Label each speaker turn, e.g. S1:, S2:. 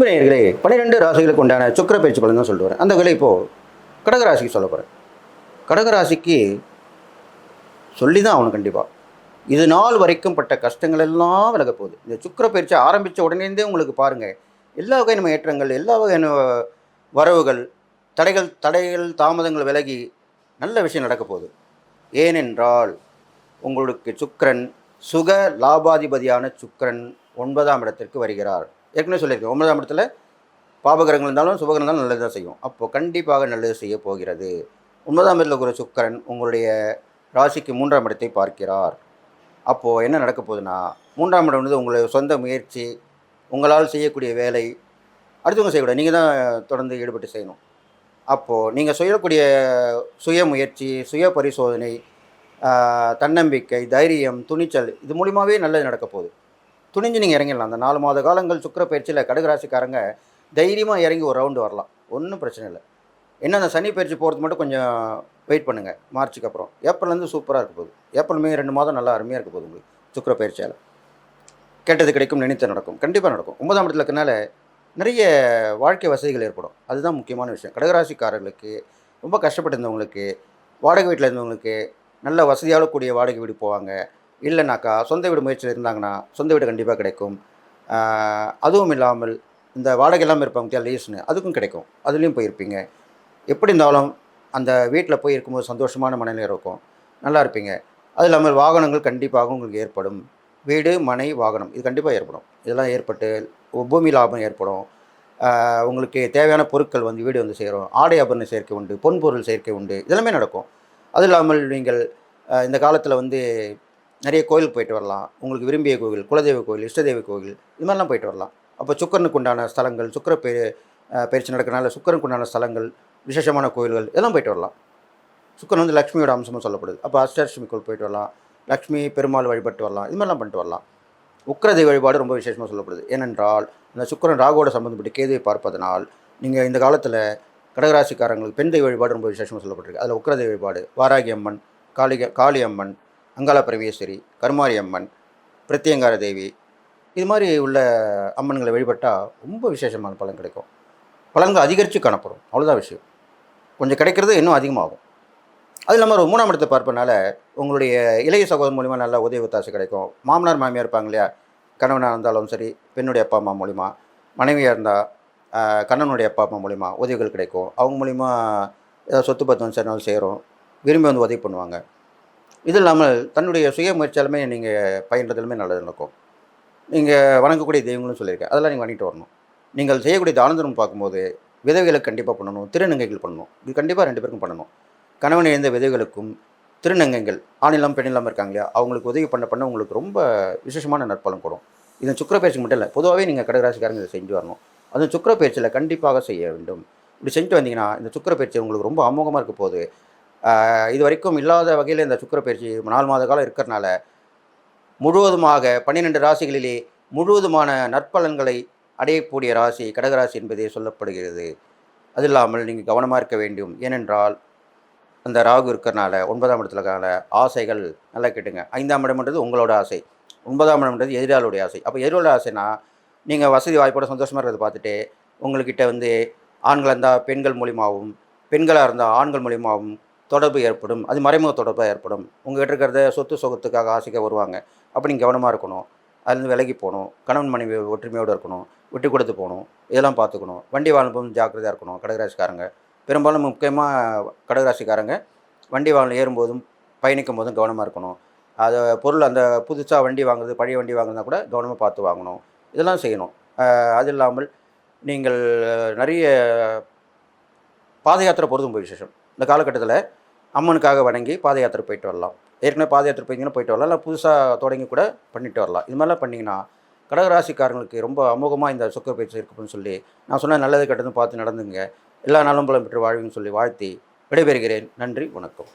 S1: நேயர்களே பன்னிரெண்டு ராசிகளுக்கு உண்டான சுக்கர பயிற்சி பலன் தான் சொல்லுவார் அந்த விலை இப்போது கடகராசிக்கு சொல்ல போகிறேன் கடகராசிக்கு சொல்லி தான் அவனு கண்டிப்பாக இது நாள் வரைக்கும் பட்ட கஷ்டங்கள் எல்லாம் விலக போகுது. இந்த சுக்கிர பயிற்சி ஆரம்பித்த உடனேந்தே உங்களுக்கு பாருங்கள் எல்லா வகையான ஏற்றங்கள் எல்லா வகையான வரவுகள் தடைகள் தடைகள் தாமதங்கள் விலகி நல்ல விஷயம் நடக்க போகுது. ஏனென்றால் உங்களுக்கு சுக்கரன் சுக லாபாதிபதியான சுக்கரன் ஒன்பதாம் இடத்திற்கு வருகிறார். ஏற்கனவே சொல்லியிருக்கேன். ஒன்பதாம் இடத்துல பாபகிரகங்கள் இருந்தாலும் சுபகிரகம் இருந்தாலும் நல்லது தான் செய்யும். அப்போது கண்டிப்பாக நல்லது செய்ய போகிறது. ஒன்பதாம் இடத்துல இருக்கிற சுக்கிரன் உங்களுடைய ராசிக்கு மூன்றாம் இடத்தை பார்க்கிறார். அப்போது என்ன நடக்க போகுதுன்னா மூன்றாம் இடம் வந்து உங்களுடைய சொந்த முயற்சி உங்களால் செய்யக்கூடிய வேலை அடுத்தவங்க செய்யக்கூடாது. நீங்கள் தான் தொடர்ந்து ஈடுபட்டு செய்யணும். அப்போது நீங்கள் செய்யக்கூடிய சுய முயற்சி சுய பரிசோதனை தன்னம்பிக்கை தைரியம் துணிச்சல் இது மூலிமாவே நல்லது நடக்க போகுது. துணிஞ்சு நீங்கள் இறங்கிடலாம். அந்த நாலு மாத காலங்கள் சுக்கர பயிற்சியில் கடகராசிக்காரங்க தைரியமாக இறங்கி ஒரு ரவுண்டு வரலாம். ஒன்றும் பிரச்சனை இல்லை. என்ன அந்த சனி பயிற்சி போகிறது மட்டும் கொஞ்சம் வெயிட் பண்ணுங்கள் மார்ச்சுக்கு அப்புறம். ஏப்ரல்லேருந்து சூப்பராக இருக்க போகுது. ஏப்ரல் மே ரெண்டு மாதம் நல்லா அருமையாக இருக்க போகுது உங்களுக்கு சுக்கிர பயிற்சியால். கெட்டது கிடைக்கும் நினைத்து நடக்கும். கண்டிப்பாக நடக்கும். ஒன்பதாம் இடத்துல இருக்கனால நிறைய வாழ்க்கை வசதிகள் ஏற்படும். அதுதான் முக்கியமான விஷயம். கடகராசிக்காரர்களுக்கு ரொம்ப கஷ்டப்பட்டு இருந்தவங்களுக்கு வாடகை வீட்டில் இருந்தவங்களுக்கு நல்ல வசதியாக கூடிய வாடகை வீடு போவாங்க. இல்லைனாக்கா சொந்த வீடு முயற்சியில் இருந்தாங்கன்னா சொந்த வீடு கண்டிப்பாக கிடைக்கும். அதுவும் இல்லாமல் இந்த வாடகை இல்லாமல் இருப்பாங்க லீஸ்னு அதுக்கும் கிடைக்கும். அதுலேயும் போயிருப்பீங்க. எப்படி இருந்தாலும் அந்த வீட்டில் போய் இருக்கும்போது சந்தோஷமான மனநிலை இருக்கும். நல்லா இருப்பீங்க. அது இல்லாமல் வாகனங்கள் கண்டிப்பாக உங்களுக்கு ஏற்படும். வீடு மனை வாகனம் இது கண்டிப்பாக ஏற்படும். இதெல்லாம் ஏற்பட்டு பூமி லாபம் ஏற்படும். உங்களுக்கு தேவையான பொருட்கள் வந்து வீடு வந்து சேரும். ஆடை ஆபரண சேர்க்கை உண்டு பொன்பொருள் சேர்க்கை உண்டு இதெல்லாமே நடக்கும். அது இல்லாமல் நீங்கள் இந்த காலத்தில் வந்து நிறைய கோயிலுக்கு போயிட்டு வரலாம். உங்களுக்கு விரும்பிய கோவில் குலதெய்வ கோவில் இஷ்டதெய்வ கோவில் இது மாதிரிலாம் போயிட்டு வரலாம். அப்போ சுக்கரனுக்கு உண்டான ஸ்தலங்கள் சுக்கர பெ பயிற்சி நடக்கிறனால சுக்கரனுக்கு உண்டான ஸ்தலங்கள் விசேஷமான கோயில்கள் இதெல்லாம் போயிட்டு வரலாம். சுக்கரன் வந்து லக்ஷ்மியோட அம்சமாக சொல்லப்படுது. அப்போ அஷ்டாஷ்டமி கோவில் போயிட்டு வரலாம். லக்ஷ்மி பெருமாள் வழிபட்டு வரலாம். இது மாதிரிலாம் பண்ணிட்டு வரலாம். உக்கிரதை வழிபாடு ரொம்ப விசேஷமாக சொல்லப்படுது. ஏனென்றால் இந்த சுக்கிரன் ராகுவோட சம்மந்தப்பட்டு கேதுவை பார்ப்பதனால் நீங்கள் இந்த காலத்தில் கடகராசிக்காரங்களுக்கு பெண் தெய்வ வழிபாடு ரொம்ப விசேஷமாக சொல்லப்பட்டிருக்கு. அதில் உக்கிரதை வழிபாடு வாராகி அம்மன் காளிக காளி அம்மன் அங்காள பரமேஸ்வரி கருமாரி அம்மன் பிரத்யங்கார தேவி இது மாதிரி உள்ள அம்மன்களை வழிபட்டால் ரொம்ப விசேஷமான பலன் கிடைக்கும். பலன்கள் அதிகரித்து காணப்படும். அவ்வளோதான் விஷயம். கொஞ்சம் கிடைக்கிறது இன்னும் அதிகமாகும். அது இல்லாமல் ஒரு மூணாம் இடத்தை பார்ப்பனால உங்களுடைய இளைய சகோதரன் மூலிமா நல்ல உதவி ஒத்தாசை கிடைக்கும். மாமனார் மாமியார் இருப்பாங்க இல்லையா? கணவனாக இருந்தாலும் சரி பெண்ணுடைய அப்பா அம்மா மூலிமா மனைவியாக இருந்தால் கண்ணனுடைய அப்பா அம்மா மூலிமா உதவிகள் கிடைக்கும். அவங்க மூலிமா ஏதாவது சொத்து பத்தம் சரினாலும் சேரும். விரும்பி வந்து உதவி பண்ணுவாங்க. இது இல்லாமல் தன்னுடைய சுய முயற்சியாலுமே நீங்கள் பயின்றதுலுமே நல்லது நடக்கும். நீங்கள் வணங்கக்கூடிய தெய்வங்களும் சொல்லியிருக்கேன். அதெல்லாம் நீங்கள் வணங்கிட்டு வரணும். நீங்கள் செய்யக்கூடிய தானந்தரம் பார்க்கும்போது விதவைகளுக்கு கண்டிப்பாக பண்ணணும் திருநங்கைகள் பண்ணணும். இது கண்டிப்பாக ரெண்டு பேருக்கும் பண்ணணும். கணவன் இழந்த விதவைகளுக்கும் திருநங்கைகள் ஆணிலம் பெண்ணிலம் இருக்காங்க இல்லையா? அவங்களுக்கு உதவி பண்ண பண்ண உங்களுக்கு ரொம்ப விசேஷமான நற்பலன் கூடும் இது சுக்கர பயிற்சி மட்டும் இல்லை பொதுவாகவே நீங்கள் கடகராசிக்காரங்க இதை செஞ்சு வரணும். அதுவும் சுக்கர பயிற்சியில் கண்டிப்பாக செய்ய வேண்டும். இப்படி செஞ்சுட்டு வந்தீங்கன்னா இந்த சுக்கர பயிற்சி உங்களுக்கு ரொம்ப அமோகமாக இருக்க போகுது இது வரைக்கும் இல்லாத வகையில் இந்த சுக்கர பயிற்சி நாலு மாத காலம் இருக்கிறனால முழுவதுமாக பன்னிரெண்டு ராசிகளிலே முழுவதுமான நற்பலன்களை அடையக்கூடிய ராசி கடகராசி என்பதே சொல்லப்படுகிறது. அது இல்லாமல் நீங்கள் கவனமாக இருக்க வேண்டும். ஏனென்றால் அந்த ராகு இருக்கிறனால ஒன்பதாம் இடத்துல ஆசைகள் நல்லா கேட்டுங்க. ஐந்தாம் இடம்ன்றது உங்களோட ஆசை. ஒன்பதாம் இடம்ன்றது எதிராளுடைய ஆசை. அப்போ எதிரோட ஆசைனா நீங்கள் வசதி வாய்ப்போட சந்தோஷமாக இருக்கிறத பார்த்துட்டு உங்கள்கிட்ட வந்து ஆண்களாக இருந்தால் பெண்கள் மூலியமாகவும் பெண்களாக இருந்தால் ஆண்கள் மூலியமாகவும் தொடர்பு ஏற்படும். அது மறைமுக தொடர்பாக ஏற்படும். உங்கள்கிட்ட இருக்கிறத சொத்து சுகத்துக்காக ஆசைக்க வருவாங்க. அப்போ நீங்கள் கவனமாக இருக்கணும். அதுலேருந்து விலகி போகணும். கணவன் மனைவி ஒற்றுமையோடு இருக்கணும். விட்டு கொடுத்து போகணும். இதெல்லாம் பார்த்துக்கணும். வண்டி வாகனம் ஜாக்கிரதையாக இருக்கணும். கடகராசிக்காரங்க. பெரும்பாலும் முக்கியமாக கடகராசிக்காரங்க வண்டி வாகனம் ஏறும்போதும் பயணிக்கும் போதும் கவனமாக இருக்கணும். அதை பொருள் அந்த புதுசாக வண்டி வாங்குறது பழைய வண்டி வாங்குறதா கூட கவனமாக பார்த்து வாங்கணும். இதெல்லாம் செய்யணும். அது இல்லாமல் நீங்கள் நிறைய பாத யாத்திரை போகிறது ரொம்ப விசேஷம். இந்த காலகட்டத்தில் அம்மனுக்காக வணங்கி பாத யாத்திரை போயிட்டு வரலாம். ஏற்கனவே பாத யாத்திரை போயிருந்தீங்கன்னா போயிட்டு வரலாம். இல்லை புதுசாக தொடங்கி கூட பண்ணிட்டு வரலாம். இது மாதிரிலாம் பண்ணிங்கன்னா கடகராசிக்காரங்களுக்கு ரொம்ப அமோகமாக இந்த சுக்கர பயிற்சி இருக்குன்னு சொல்லி நான் சொன்ன நல்லது கெட்டதும் பார்த்து நடந்துங்க. எல்லா நாளும் பலம் பெற்று வாழ்வின்னு சொல்லி வாழ்த்தி விடைபெறுகிறேன். நன்றி வணக்கம்.